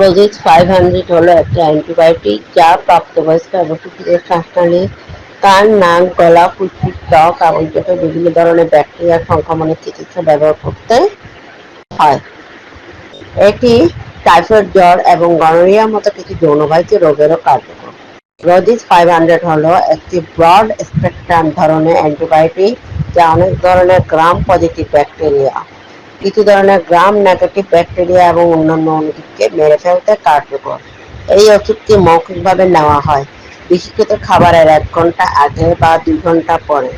রোজিক্স five hundred হলো একটা antibiotic যা প্রাপ্তবয়স্ক এবং শিশুদের শ্বাসনালী কান নাক গলা, ফুসফুস, ত্বক পেটে বিভিন্ন ধরনের ব্যাকটেরিয়া সংক্রমণের চিকিৎসা ব্যবহার করতে হয়। এটি টাইফয়েড জ্বর এবং গনোরিয়ার মতো কিছু যৌনবাহিত রোগেরও কার্যকর। রোজিক্স ফাইভ হান্ড্রেড হলো একটি ব্রড স্পেকট্রাম ধরনের অ্যান্টিবায়োটিক যা অনেক ধরনের গ্রাম পজিটিভ ব্যাকটেরিয়া কিছু ধরনের গ্রাম নেগেটিভ ব্যাকটেরিয়া এবং অন্যান্য অণুজীবকে মেরে ফেলতে কার্যকর। এই ওষুধটি মৌখিকভাবে নেওয়া হয়। বিশেষত খাবারের এক ঘণ্টা আগে বা দুই ঘণ্টা পরে।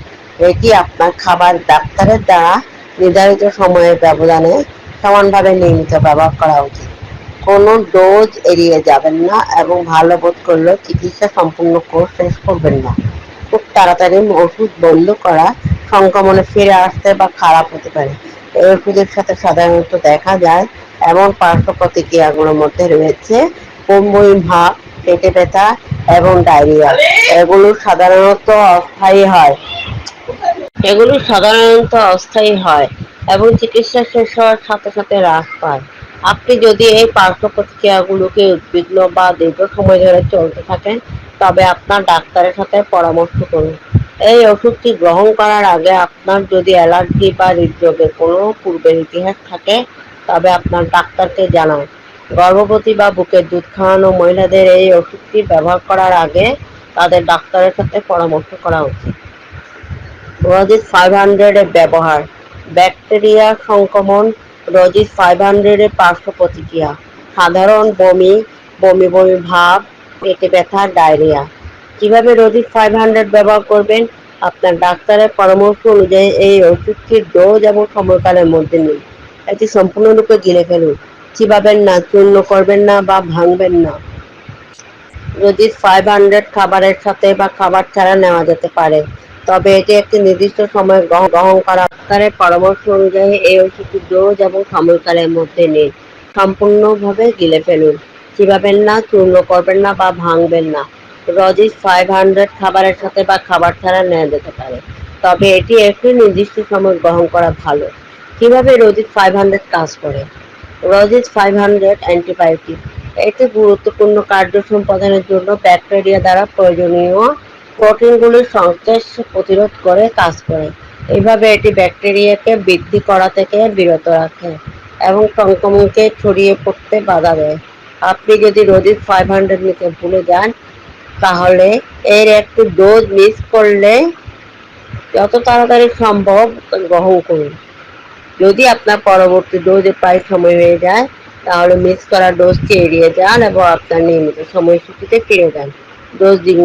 এটি আপনার খাবার ডাক্তারের দ্বারা নির্ধারিত সময়ের ব্যবধানে সমানভাবে নিয়মিত ব্যবহার করা উচিত। কোনো ডোজ এড়িয়ে যাবেন না এবং ভালো বোধ করলেও চিকিৎসা সম্পূর্ণ কোর্স শেষ করবেন না। খুব তাড়াতাড়ি ওষুধ বন্ধ করা সংক্রমণে ফিরে আসতে বা খারাপ হতে পারে। ওষুধের সাথে সাধারণত দেখা যায়, এমন পার্শ্ব প্রতিক্রিয়াগুলোর মধ্যে রয়েছে বমি ভাব পেটে ব্যথা এবং ডায়রিয়া। এগুলো সাধারণত অস্থায়ী হয়। এগুলো সাধারণত অস্থায়ী হয় এবং চিকিৎসা শেষ হওয়ার সাথে সাথে হ্রাস পায়। আপনি যদি এই পার্শ্ব প্রতিক্রিয়াগুলোকে উদ্বিগ্ন বা দীর্ঘ সময় ধরে চলতে থাকেন, তবে আপনার ডাক্তারের সাথে পরামর্শ করুন। এই ওষুধটি গ্রহণ করার আগে আপনার যদি অ্যালার্জি বা হৃদরোগের কোনো পূর্বের ইতিহাস থাকে, তবে আপনার ডাক্তারকে জানান। গর্ভবতী বা বুকের দুধ খাওয়ানো মহিলাদের এই ওষুধটি ব্যবহার করার আগে তাদের ডাক্তারের সাথে পরামর্শ করা উচিত। রোজিস ফাইভ হান্ড্রেডের ব্যবহার। ব্যাকটেরিয়া সংক্রমণ রোজিস ফাইভ হান্ড্রেডের পার্শ্ব প্রতিক্রিয়া। সাধারণ বমি বমি বমি ভাব, পেটে ব্যথা, ডায়রিয়া। কীভাবে রোজিস ফাইভ হান্ড্রেড ব্যবহার করবেন, আপনার ডাক্তারের পরামর্শ অনুযায়ী এই ওষুধটির ডোজ এবং সময়কালের মধ্যে নিন। এটি সম্পূর্ণরূপে গিলে ফেলুন। চিবাবেন না চূর্ণ করবেন না বা ভাঙবেন না। যদি ফাইভ হান্ড্রেড খাবারের সাথে বা খাবার ছাড়া নেওয়া যেতে পারে, তবে এটি একটি নির্দিষ্ট সময় গ্রহণ গ্রহণ করা। ডাক্তারের পরামর্শ অনুযায়ী এই ওষুধটি ডোজ এবং সময়কালের মধ্যে নিন। সম্পূর্ণভাবে গিলে ফেলুন। চিবাবেন না চূর্ণ করবেন না বা ভাঙবেন না। রজিস ফাইভ হান্ড্রেড খাবারের সাথে বা খাবার ছাড়া নেওয়া যেতে পারে। তবে এটি একটি নির্দিষ্ট সময় গ্রহণ করা ভালো। কীভাবে রোজিস ফাইভ হান্ড্রেড কাজ করে? রজিস ফাইভ হান্ড্রেড অ্যান্টিবায়োটিক এটি গুরুত্বপূর্ণ কার্য সম্পাদনের জন্য ব্যাকটেরিয়া দ্বারা প্রয়োজনীয় প্রোটিনগুলির সংশ্লেষ প্রতিরোধ করে কাজ করে। এইভাবে এটি ব্যাকটেরিয়াকে বৃদ্ধি করা থেকে বিরত রাখে এবং সংক্রমণকে ছড়িয়ে পড়তে বাধা দেয়। আপনি যদি রোজিস ফাইভ হান্ড্রেড নিতে ভুলে যান তাহলে এর একটু ডোজ মিস করলে যত তাড়াতাড়ি সম্ভব গ্রহণ করুন। যদি আপনার পরবর্তী ডোজে প্রায় সময় হয়ে যায়, তাহলে মিস করা ডোজটি এড়িয়ে যান এবং আপনার নিয়মিত সময়সূচিতে ফিরে যান। ডোজ দিন।